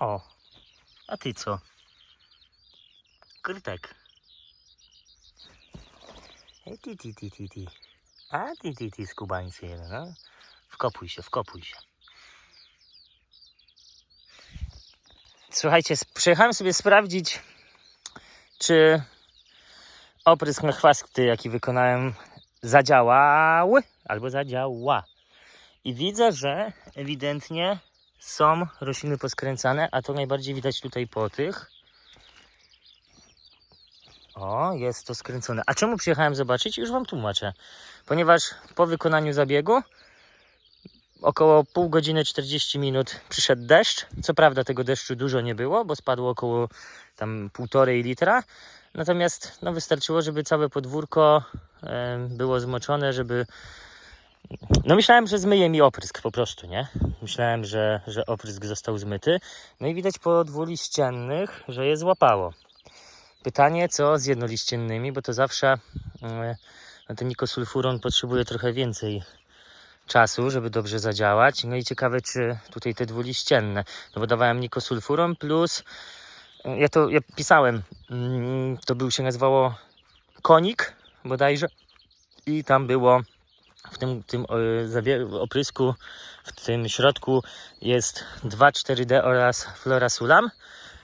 O, a ty co? Krytek. Ej, ty, ty, ty, ty, ty. A ty, ty, ty, skubańcy jeden, no. Wkopuj się, wkopuj się. Słuchajcie, przyjechałem sobie sprawdzić, czy oprysk na chwasty, jaki wykonałem, zadziałał albo zadziała. I widzę, że ewidentnie są rośliny poskręcane, a to najbardziej widać tutaj po tych. O, jest to skręcone. A czemu przyjechałem zobaczyć? Już Wam tłumaczę. Ponieważ po wykonaniu zabiegu około pół godziny 40 minut przyszedł deszcz. Co prawda tego deszczu dużo nie było, bo spadło około tam półtorej litra. Natomiast no, wystarczyło, żeby całe podwórko było zmoczone, żeby no myślałem, że zmyje mi oprysk po prostu, nie? Myślałem, że, że oprysk został zmyty. No i widać po dwuliściennych, że je złapało. Pytanie, co z jednoliściennymi, bo to zawsze mm, no ten nikosulfuron potrzebuje trochę więcej czasu, żeby dobrze zadziałać. No i ciekawe, czy tutaj te dwuliścienne. No bo dawałem nikosulfuron plus, y, ja to ja pisałem, mm, to był się nazywało konik bodajże i tam było w tym, tym e, oprysku, w tym środku jest 2,4D oraz Florasulam.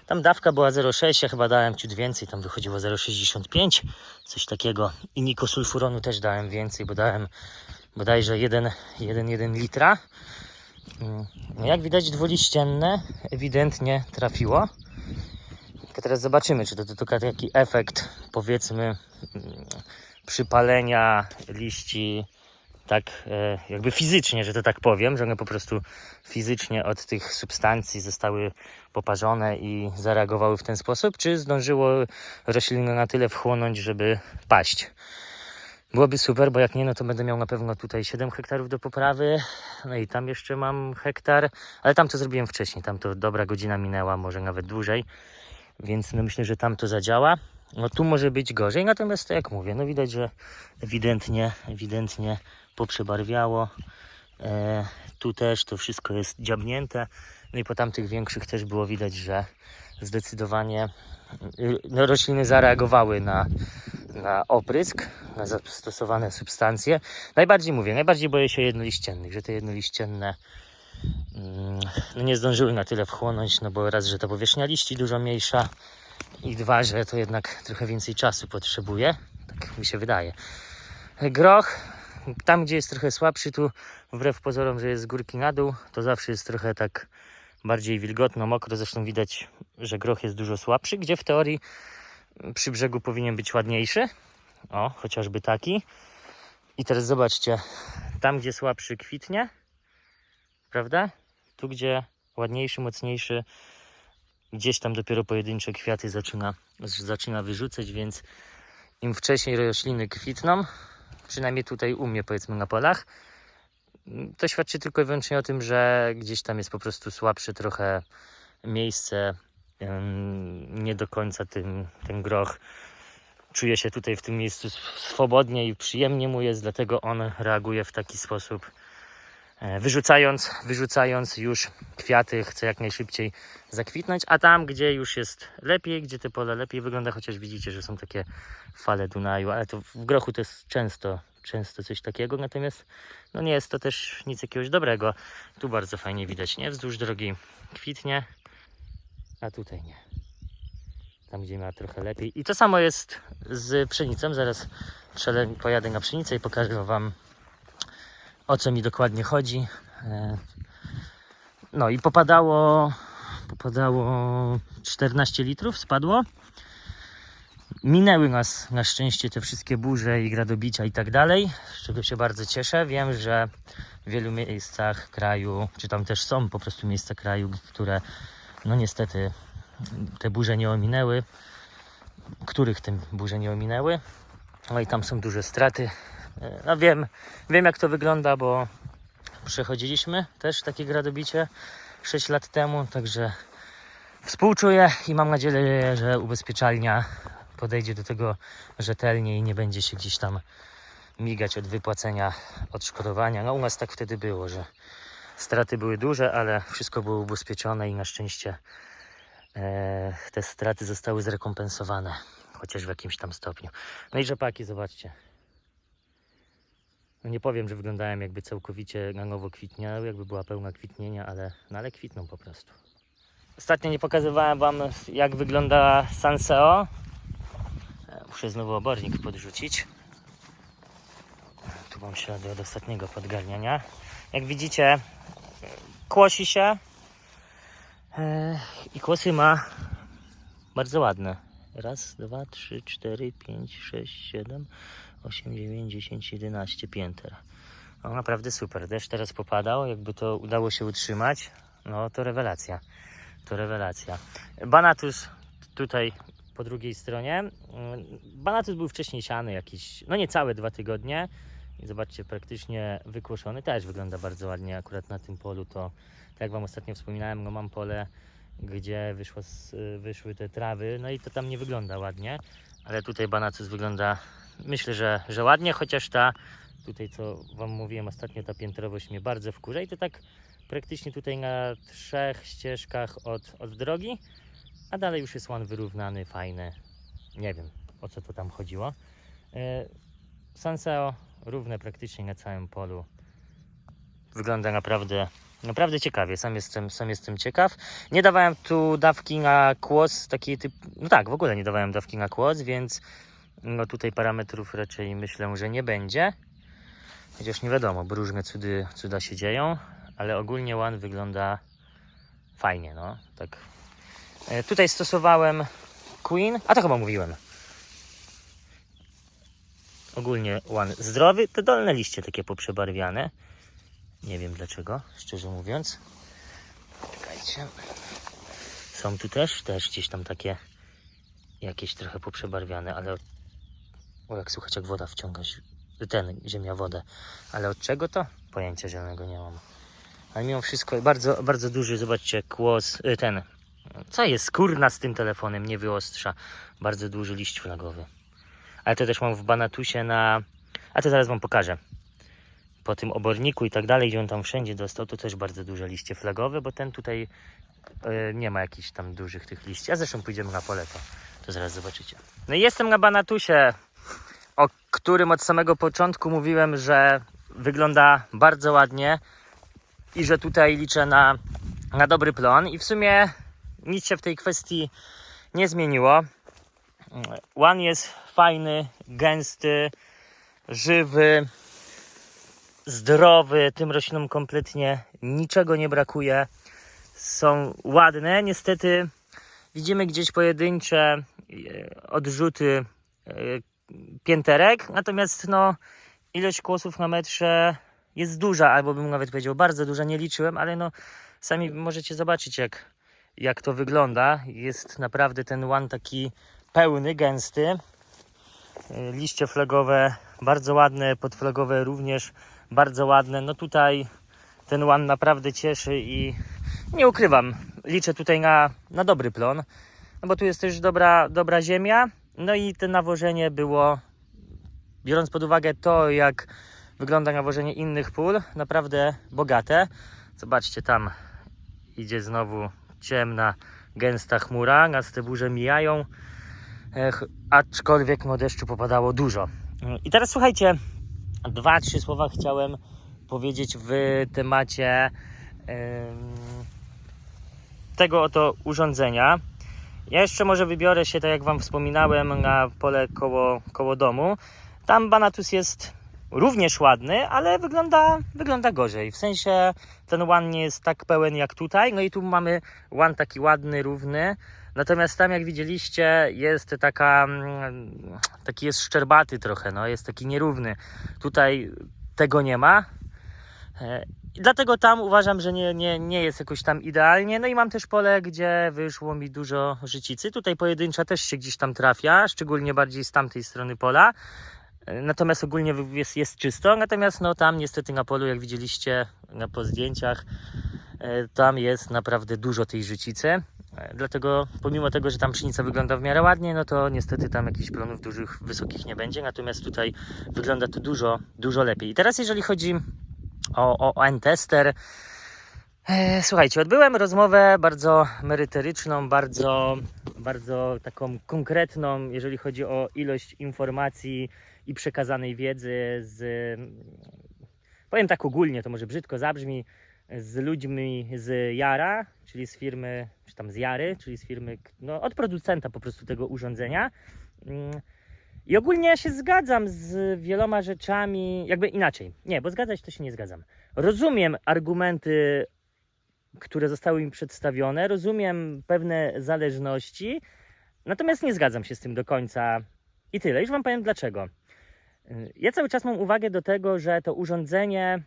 Tam dawka była 0,6, ja chyba dałem ciut więcej, tam wychodziło 0,65, coś takiego. I nikosulfuronu też dałem więcej, bo dałem bodajże 1,1 litra. Mm, No jak widać dwuliścienne ewidentnie trafiło. Tylko teraz zobaczymy, czy to, to taki efekt powiedzmy mm, przypalenia liści tak e, jakby fizycznie, że to tak powiem, że one po prostu fizycznie od tych substancji zostały poparzone i zareagowały w ten sposób, czy zdążyło rośliny na tyle wchłonąć, żeby paść. Byłoby super, bo jak nie, no to będę miał na pewno tutaj 7 hektarów do poprawy. No i tam jeszcze mam hektar, ale tam to zrobiłem wcześniej, tam to dobra godzina minęła, może nawet dłużej, więc no myślę, że tam to zadziała. No tu może być gorzej, natomiast to jak mówię, no widać, że ewidentnie, ewidentnie poprzebarwiało. E, tu też to wszystko jest dziabnięte. No i po tamtych większych też było widać, że zdecydowanie no, rośliny zareagowały na, na oprysk, na zastosowane substancje. Najbardziej mówię, najbardziej boję się jednoliściennych, że te jednoliścienne mm, no nie zdążyły na tyle wchłonąć, no bo raz, że ta powierzchnia liści dużo mniejsza i dwa, że to jednak trochę więcej czasu potrzebuje. Tak mi się wydaje. Groch, tam gdzie jest trochę słabszy, tu wbrew pozorom, że jest z górki na dół, to zawsze jest trochę tak bardziej wilgotno, mokro. Zresztą widać, że groch jest dużo słabszy, gdzie w teorii przy brzegu powinien być ładniejszy. O, chociażby taki. I teraz zobaczcie, tam gdzie słabszy kwitnie, prawda? Tu gdzie ładniejszy, mocniejszy, gdzieś tam dopiero pojedyncze kwiaty zaczyna, zaczyna wyrzucać, więc im wcześniej rośliny kwitną, przynajmniej tutaj u mnie powiedzmy na polach, to świadczy tylko i wyłącznie o tym, że gdzieś tam jest po prostu słabsze trochę miejsce, nie do końca ten, ten groch czuje się tutaj w tym miejscu sw- swobodnie i przyjemnie mu jest, dlatego on reaguje w taki sposób, wyrzucając, wyrzucając już kwiaty, chce jak najszybciej zakwitnąć, a tam, gdzie już jest lepiej, gdzie te pole lepiej wygląda, chociaż widzicie, że są takie fale Dunaju, ale to w grochu to jest często, często coś takiego, natomiast no nie jest to też nic jakiegoś dobrego. Tu bardzo fajnie widać, nie? Wzdłuż drogi kwitnie, a tutaj nie. Tam, gdzie ma trochę lepiej. I to samo jest z pszenicą. Zaraz pojadę na pszenicę i pokażę Wam, o co mi dokładnie chodzi. E, No i popadało, popadało 14 litrów, spadło. Minęły nas na szczęście te wszystkie burze i gradobicia i tak dalej, z czego się bardzo cieszę. Wiem, że w wielu miejscach kraju, czy tam też są po prostu miejsca kraju, które no niestety te burze nie ominęły, których te burze nie ominęły. No i tam są duże straty. No wiem, wiem jak to wygląda, bo przechodziliśmy też takie gradobicie 6 lat temu, także współczuję i mam nadzieję, że ubezpieczalnia podejdzie do tego rzetelnie i nie będzie się gdzieś tam migać od wypłacenia odszkodowania. No u nas tak wtedy było, że Straty były duże, ale wszystko było ubezpieczone i na szczęście e, te straty zostały zrekompensowane, chociaż w jakimś tam stopniu. No i rzepaki, zobaczcie. No nie powiem, że wyglądają jakby całkowicie na nowo kwitniały, jakby była pełna kwitnienia, ale, no ale kwitną po prostu. Ostatnio nie pokazywałem Wam, jak wygląda Sanseo. E, Muszę znowu obornik podrzucić. Tu mam ślady od ostatniego podgarniania. Jak widzicie, e, kłosi się e, i kłosy ma bardzo ładne. Raz, dwa, trzy, cztery, pięć, sześć, siedem, osiem, dziewięć, dziesięć, jedenaście pięter. No naprawdę super. Deszcz teraz popadał, jakby to udało się utrzymać, no to rewelacja. To rewelacja. Banatus tutaj po drugiej stronie. Banatus był wcześniej siany jakieś, no niecałe dwa tygodnie. I zobaczcie, praktycznie wykłoszony. Też wygląda bardzo ładnie akurat na tym polu. To, tak jak Wam ostatnio wspominałem, no mam pole, gdzie wyszło wyszły te trawy. No i to tam nie wygląda ładnie. Ale tutaj Banatus wygląda, myślę, że, że ładnie, chociaż ta tutaj, co Wam mówiłem ostatnio, ta piętrowość mnie bardzo wkurza. I to tak praktycznie tutaj na trzech ścieżkach od, od drogi, a dalej już jest łan wyrównany, fajny. Nie wiem o co to tam chodziło. E, Sanseo równe praktycznie na całym polu. Wygląda naprawdę, naprawdę ciekawie. Sam jestem, sam jestem ciekaw. Nie dawałem tu dawki na kłos, takiej typ. No tak, w ogóle nie dawałem dawki na kłos, więc no tutaj parametrów raczej myślę, że nie będzie. Chociaż nie wiadomo, bo różne cudy, cuda się dzieją ale ogólnie One wygląda fajnie, no, tak. E, Tutaj stosowałem Queen, a to chyba mówiłem. Ogólnie One zdrowy, te dolne liście takie poprzebarwiane. Nie wiem dlaczego, szczerze mówiąc. Czekajcie. Są tu też, też gdzieś tam takie jakieś trochę poprzebarwiane, ale jak słuchać jak woda wciąga, ten, ziemia wodę. Ale od czego to? Pojęcia zielonego nie mam. Ale mimo wszystko bardzo, bardzo duży, zobaczcie, kłos, y, ten, co jest, kurna z tym telefonem, nie wyostrza. Bardzo duży liść flagowy. Ale to też mam w Banatusie na, a to zaraz wam pokażę. Po tym oborniku i tak dalej, gdzie on tam wszędzie dostał, to też bardzo duże liście flagowe, bo ten tutaj y, nie ma jakichś tam dużych tych liści. A zresztą pójdziemy na pole, to, to zaraz zobaczycie. No i jestem na Banatusie, o którym od samego początku mówiłem, że wygląda bardzo ładnie i że tutaj liczę na, na dobry plon i w sumie nic się w tej kwestii nie zmieniło. One jest fajny, gęsty, żywy, zdrowy, tym roślinom kompletnie niczego nie brakuje. Są ładne, niestety widzimy gdzieś pojedyncze e, odrzuty e, pięterek, natomiast no ilość kłosów na metrze jest duża, albo bym nawet powiedział bardzo duża, nie liczyłem, ale no sami możecie zobaczyć jak, jak to wygląda. Jest naprawdę ten łan taki pełny, gęsty. Y, Liście flagowe bardzo ładne, podflagowe również bardzo ładne. No tutaj ten łan naprawdę cieszy i nie ukrywam, liczę tutaj na, na dobry plon, no bo tu jest też dobra, dobra ziemia. No i to nawożenie było, biorąc pod uwagę to, jak wygląda nawożenie innych pól, naprawdę bogate. Zobaczcie, tam idzie znowu ciemna, gęsta chmura, nas te burze mijają, Ech, aczkolwiek no deszczu popadało dużo. I teraz słuchajcie, dwa, trzy słowa chciałem powiedzieć w temacie em, tego oto urządzenia. Ja jeszcze może wybiorę się, tak jak Wam wspominałem, na pole koło, koło domu. Tam Banatus jest również ładny, ale wygląda, wygląda gorzej. W sensie ten łan nie jest tak pełen jak tutaj. No i tu mamy łan taki ładny, równy. Natomiast tam, jak widzieliście, jest taka, mm, taki jest szczerbaty trochę, no, jest taki nierówny. Tutaj tego nie ma. Dlatego tam uważam, że nie, nie, nie jest jakoś tam idealnie. No i mam też pole, gdzie wyszło mi dużo życicy. Tutaj pojedyncza też się gdzieś tam trafia, szczególnie bardziej z tamtej strony pola. Natomiast ogólnie jest, jest czysto. Natomiast no tam niestety na polu, jak widzieliście na, po zdjęciach, e, tam jest naprawdę dużo tej życicy. E, Dlatego pomimo tego, że tam pszenica wygląda w miarę ładnie, no to niestety tam jakichś plonów dużych, wysokich nie będzie. Natomiast tutaj wygląda to dużo, dużo lepiej. I teraz jeżeli chodzi o, o, o N-tester, E, Słuchajcie, odbyłem rozmowę bardzo merytoryczną, bardzo, bardzo taką konkretną, jeżeli chodzi o ilość informacji i przekazanej wiedzy z, powiem tak ogólnie, to może brzydko zabrzmi, z ludźmi z Jara, czyli z firmy, czy tam z Jary, czyli z firmy, no od producenta po prostu tego urządzenia. I ogólnie ja się zgadzam z wieloma rzeczami, jakby inaczej. Nie, bo zgadzać to się nie zgadzam. Rozumiem argumenty które zostały mi przedstawione, rozumiem pewne zależności, natomiast nie zgadzam się z tym do końca. I tyle. Już Wam powiem dlaczego. Ja cały czas mam uwagę do tego, że to urządzenie,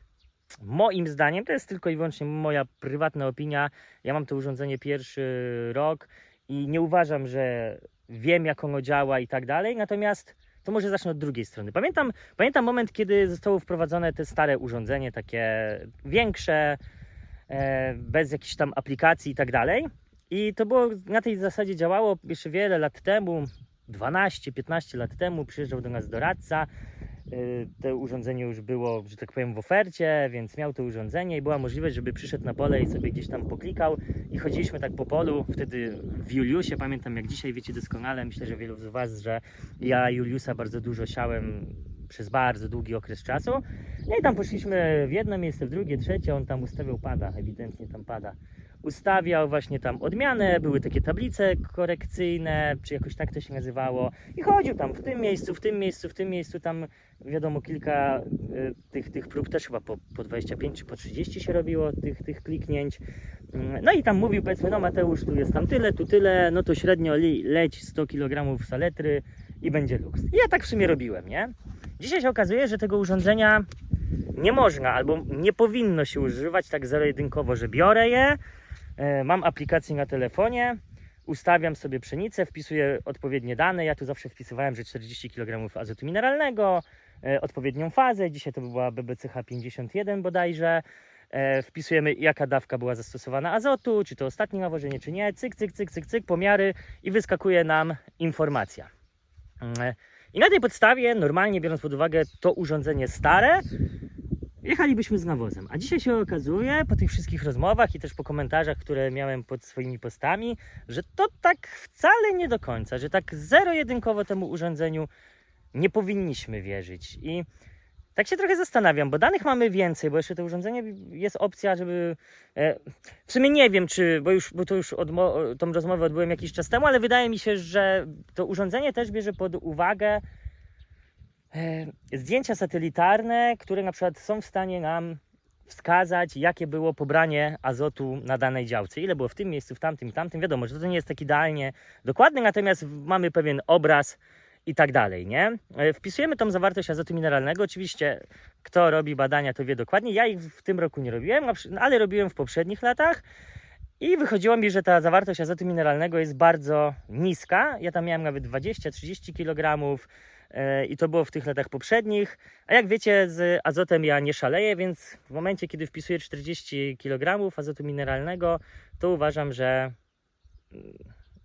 moim zdaniem, to jest tylko i wyłącznie moja prywatna opinia. Ja mam to urządzenie pierwszy rok i nie uważam, że wiem, jak ono działa i tak dalej. Natomiast to może zacznę od drugiej strony. Pamiętam, pamiętam moment, kiedy zostało wprowadzone te stare urządzenie, takie większe, e, bez jakichś tam aplikacji i tak dalej. I to było na tej zasadzie działało jeszcze wiele lat temu, 12-15 lat temu przyjeżdżał do nas doradca. Y, To urządzenie już było, że tak powiem, w ofercie, więc miał to urządzenie i była możliwość, żeby przyszedł na pole i sobie gdzieś tam poklikał. I chodziliśmy tak po polu, wtedy w Juliusie, pamiętam jak dzisiaj wiecie doskonale, myślę, że wielu z Was, że ja Juliusa bardzo dużo siałem przez bardzo długi okres czasu. No i tam poszliśmy w jedno miejsce, w drugie, trzecie, on tam ustawiał pada, ewidentnie tam pada. Ustawiał właśnie tam odmianę, były takie tablice korekcyjne, czy jakoś tak to się nazywało. I chodził tam w tym miejscu, w tym miejscu, w tym miejscu, tam wiadomo kilka y, tych, tych prób też chyba po, po 25 czy po 30 się robiło, tych, tych kliknięć. Mm, No i tam mówił powiedzmy, no Mateusz, tu jest tam tyle, tu tyle, no to średnio leć 100 kg saletry i będzie luks. I ja tak w sumie robiłem, nie? Dzisiaj się okazuje, że tego urządzenia nie można albo nie powinno się używać tak zero-jedynkowo, że biorę je, mam aplikację na telefonie, ustawiam sobie pszenicę, wpisuję odpowiednie dane. Ja tu zawsze wpisywałem, że 40 kg azotu mineralnego, e, odpowiednią fazę. Dzisiaj to by była BBCH 51 bodajże. E, wpisujemy, jaka dawka była zastosowana azotu, czy to ostatnie nawożenie, czy nie. Cyk, cyk, cyk, cyk, cyk, pomiary i wyskakuje nam informacja. Mm, I na tej podstawie, normalnie biorąc pod uwagę to urządzenie stare, jechalibyśmy z nawozem. A dzisiaj się okazuje, po tych wszystkich rozmowach i też po komentarzach, które miałem pod swoimi postami, że to tak wcale nie do końca, że tak zero-jedynkowo temu urządzeniu nie powinniśmy wierzyć. I tak się trochę zastanawiam, bo danych mamy więcej, bo jeszcze to urządzenie jest opcja, żeby. E, w sumie nie wiem, czy, bo już, bo to już odmo- tą rozmowę odbyłem jakiś czas temu, ale wydaje mi się, że to urządzenie też bierze pod uwagę zdjęcia satelitarne, które na przykład są w stanie nam wskazać, jakie było pobranie azotu na danej działce. Ile było w tym miejscu, w tamtym tamtym. Wiadomo, że to nie jest tak idealnie dokładne, natomiast mamy pewien obraz i tak dalej, nie? E, Wpisujemy tą zawartość azotu mineralnego. Oczywiście, kto robi badania, to wie dokładnie. Ja ich w tym roku nie robiłem, ale robiłem w poprzednich latach. I wychodziło mi, że ta zawartość azotu mineralnego jest bardzo niska. Ja tam miałem nawet 20-30 kg e, i to było w tych latach poprzednich. A jak wiecie, z azotem ja nie szaleję, więc w momencie, kiedy wpisuję 40 kg azotu mineralnego, to uważam, że mm,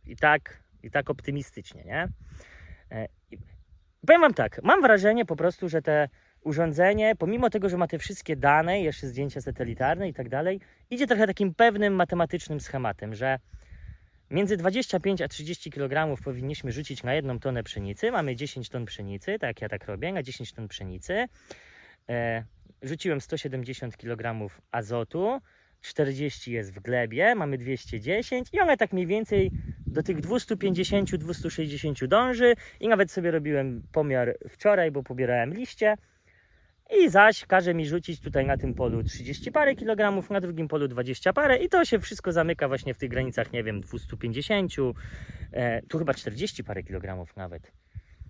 i tak, i tak optymistycznie, nie? E, i Powiem Wam tak, mam wrażenie po prostu, że te urządzenie, pomimo tego, że ma te wszystkie dane, jeszcze zdjęcia satelitarne i tak dalej, idzie trochę takim pewnym matematycznym schematem, że między 25 a 30 kg powinniśmy rzucić na jedną tonę pszenicy. Mamy 10 ton pszenicy, tak ja tak robię, na 10 ton pszenicy. E, rzuciłem 170 kg azotu, 40 jest w glebie, mamy 210 i one tak mniej więcej do tych 250-260 dąży i nawet sobie robiłem pomiar wczoraj, bo pobierałem liście i zaś każe mi rzucić tutaj na tym polu 30 parę kilogramów, na drugim polu 20 parę i to się wszystko zamyka właśnie w tych granicach, nie wiem, 250, e, tu chyba 40 parę kilogramów nawet,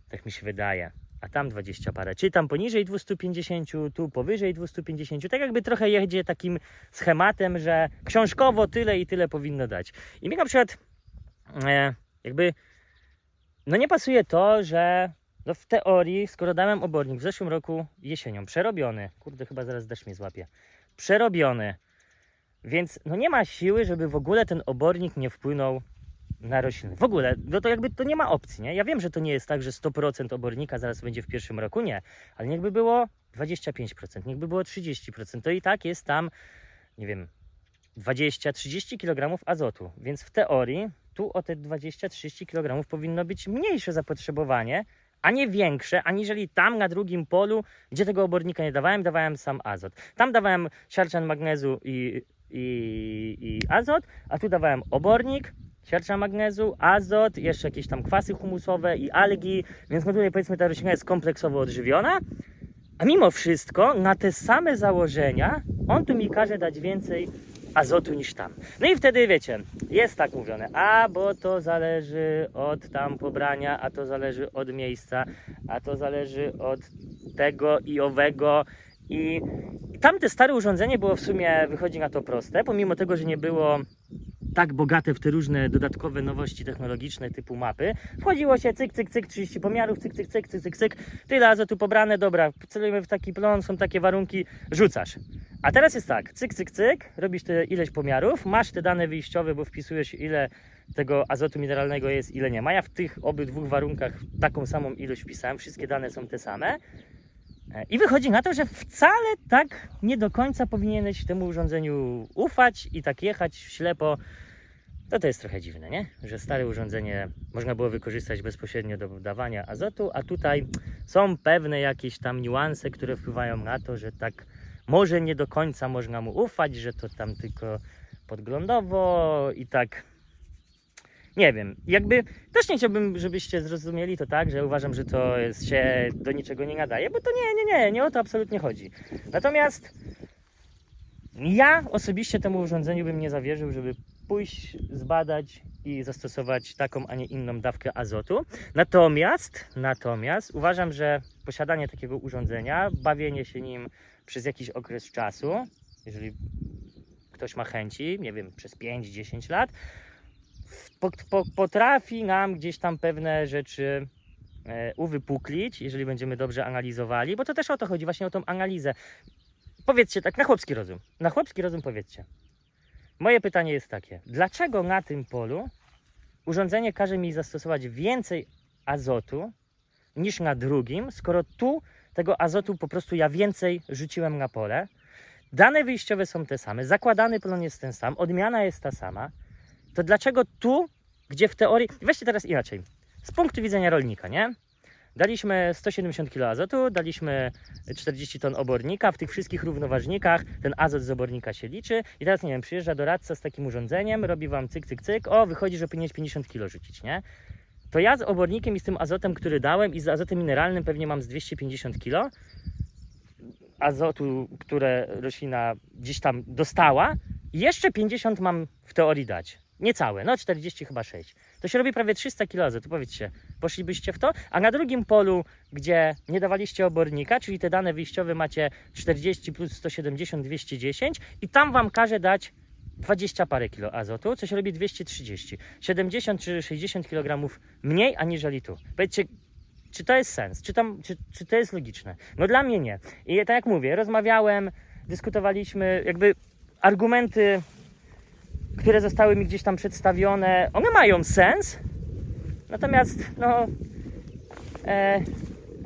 tak mi się wydaje. A tam 20 parę, czy tam poniżej 250, tu powyżej 250. Tak jakby trochę jedzie takim schematem, że książkowo tyle i tyle powinno dać. I mi na przykład e, jakby no nie pasuje to, że no w teorii, skoro dałem obornik w zeszłym roku jesienią, przerobiony, kurde chyba zaraz deszcz mnie złapie, przerobiony, więc no nie ma siły, żeby w ogóle ten obornik nie wpłynął na rośliny. W ogóle, no to jakby to nie ma opcji, nie? Ja wiem, że to nie jest tak, że 100% obornika zaraz będzie w pierwszym roku, nie, ale niechby było 25%, niechby było 30%, to i tak jest tam, nie wiem, 20-30 kg azotu. Więc w teorii tu o te 20-30 kg powinno być mniejsze zapotrzebowanie, a nie większe, aniżeli tam na drugim polu, gdzie tego obornika nie dawałem, dawałem sam azot. Tam dawałem siarczan magnezu i, i, i azot, a tu dawałem obornik, siarczan magnezu, azot, jeszcze jakieś tam kwasy humusowe i algi, więc no tutaj powiedzmy ta roślina jest kompleksowo odżywiona, a mimo wszystko na te same założenia on tu mi każe dać więcej azotu niż tam. No i wtedy wiecie, jest tak mówione, a bo to zależy od tam pobrania, a to zależy od miejsca, a to zależy od tego i owego. I tamte stare urządzenie było w sumie, wychodzi na to proste, pomimo tego, że nie było tak bogate w te różne dodatkowe nowości technologiczne typu mapy. Wchodziło się cyk, cyk, cyk, 30 pomiarów, cyk, cyk, cyk, cyk, cyk, cyk. Tyle azotu pobrane, dobra, celujemy w taki plon, są takie warunki, rzucasz. A teraz jest tak, cyk, cyk, cyk, robisz te ileś pomiarów, masz te dane wyjściowe, bo wpisujesz ile tego azotu mineralnego jest, ile nie ma. Ja w tych obydwu warunkach taką samą ilość wpisałem, wszystkie dane są te same. E, I wychodzi na to, że wcale tak nie do końca powinieneś temu urządzeniu ufać i tak jechać ślepo. To to jest trochę dziwne, nie? Że stare urządzenie można było wykorzystać bezpośrednio do dawania azotu, a tutaj są pewne jakieś tam niuanse, które wpływają na to, że tak może nie do końca można mu ufać, że to tam tylko podglądowo i tak. Nie wiem, jakby też nie chciałbym, żebyście zrozumieli to tak, że uważam, że to jest, się do niczego nie nadaje, bo to nie, nie, nie, nie o to absolutnie chodzi. Natomiast ja osobiście temu urządzeniu bym nie zawierzył, żeby pójść, zbadać i zastosować taką, a nie inną dawkę azotu. Natomiast, natomiast uważam, że posiadanie takiego urządzenia, bawienie się nim przez jakiś okres czasu, jeżeli ktoś ma chęci, nie wiem, przez 5-10 lat, po, po, potrafi nam gdzieś tam pewne rzeczy e, uwypuklić, jeżeli będziemy dobrze analizowali, bo to też o to chodzi, właśnie o tą analizę. Powiedzcie tak, na chłopski rozum. Na chłopski rozum powiedzcie. Moje pytanie jest takie: dlaczego na tym polu urządzenie każe mi zastosować więcej azotu niż na drugim, skoro tu tego azotu po prostu ja więcej rzuciłem na pole? Dane wyjściowe są te same, zakładany plon jest ten sam, odmiana jest ta sama. To dlaczego tu, gdzie w teorii. Weźcie teraz inaczej. Z punktu widzenia rolnika, nie? Daliśmy 170 kg azotu, daliśmy 40 ton obornika. W tych wszystkich równoważnikach ten azot z obornika się liczy. I teraz, nie wiem, przyjeżdża doradca z takim urządzeniem, robi wam cyk, cyk, cyk. O, wychodzi, że powinieneś 50 kg rzucić, nie? To ja z obornikiem i z tym azotem, który dałem, i z azotem mineralnym pewnie mam z 250 kg azotu, które roślina gdzieś tam dostała. Jeszcze 50 mam w teorii dać. Niecałe, no 40 chyba 6. To się robi prawie 300 kg azotu, powiedzcie, poszlibyście w to? A na drugim polu, gdzie nie dawaliście obornika, czyli te dane wyjściowe macie 40 plus 170, 210 i tam wam każe dać 20 parę kilo azotu, co się robi 230. 70 czy 60 kg mniej aniżeli tu. Powiedzcie, czy to jest sens? Czy, tam, czy, czy to jest logiczne? No dla mnie nie. I tak jak mówię, rozmawiałem, dyskutowaliśmy, jakby argumenty które zostały mi gdzieś tam przedstawione, one mają sens, natomiast no, e,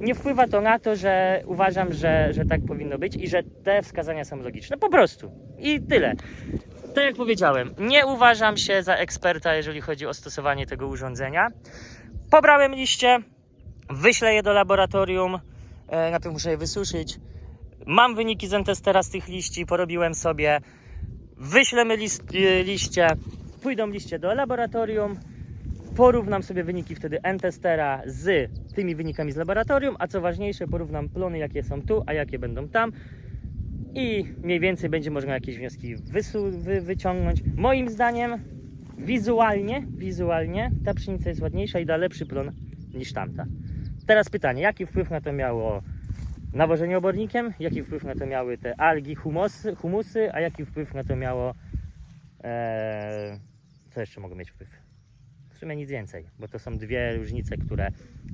nie wpływa to na to, że uważam, że, że tak powinno być i że te wskazania są logiczne. Po prostu. I tyle. Tak jak powiedziałem, nie uważam się za eksperta, jeżeli chodzi o stosowanie tego urządzenia. Pobrałem liście, wyślę je do laboratorium, e, najpierw muszę je wysuszyć. Mam wyniki z Entestera z tych liści, porobiłem sobie wyślemy list, e, liście, pójdą liście do laboratorium, porównam sobie wyniki wtedy N-testera z tymi wynikami z laboratorium, a co ważniejsze, porównam plony, jakie są tu, a jakie będą tam i mniej więcej będzie można jakieś wnioski wy, wyciągnąć. Moim zdaniem wizualnie, wizualnie ta pszenica jest ładniejsza i da lepszy plon niż tamta. Teraz pytanie, jaki wpływ na to miało nawożenie obornikiem, jaki wpływ na to miały te algi, humusy, humusy, a jaki wpływ na to miało. E, co jeszcze mogą mieć wpływ? W sumie nic więcej, bo to są dwie różnice, które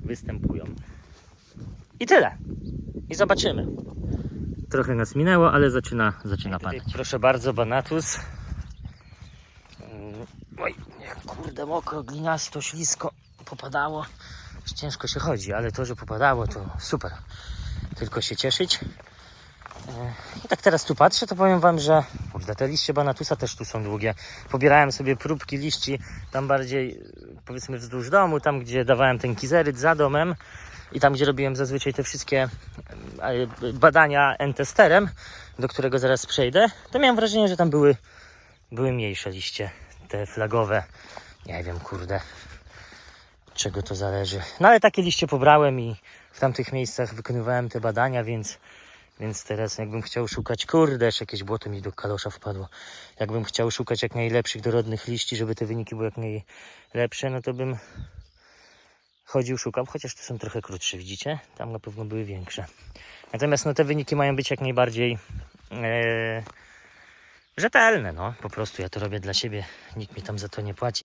występują. I tyle. I zobaczymy. Trochę nas minęło, ale zaczyna, zaczyna padać. Proszę bardzo, Banatus. Mm, Oj, kurde, mokro, gliniasto, ślisko popadało. Ciężko się chodzi, ale to, że popadało, to super tylko się cieszyć. E, I tak teraz tu patrzę, to powiem Wam, że kurde. Te liście banatusa też tu są długie. Pobierałem sobie próbki liści tam bardziej, powiedzmy wzdłuż domu, tam gdzie dawałem ten kizeryt za domem i tam gdzie robiłem zazwyczaj te wszystkie y, badania entesterem, do którego zaraz przejdę, to miałem wrażenie, że tam były, były mniejsze liście, te flagowe. Nie wiem, kurde, czego to zależy. No ale takie liście pobrałem i w tamtych miejscach wykonywałem te badania, więc, więc teraz jakbym chciał szukać, kurde, jeszcze jakieś błoto mi do kalosza wpadło. Jakbym chciał szukać jak najlepszych dorodnych liści, żeby te wyniki były jak najlepsze, no to bym chodził, szukał, chociaż tu są trochę krótsze, widzicie? Tam na pewno były większe. Natomiast no te wyniki mają być jak najbardziej e, rzetelne, no. Po prostu ja to robię dla siebie, nikt mi tam za to nie płaci.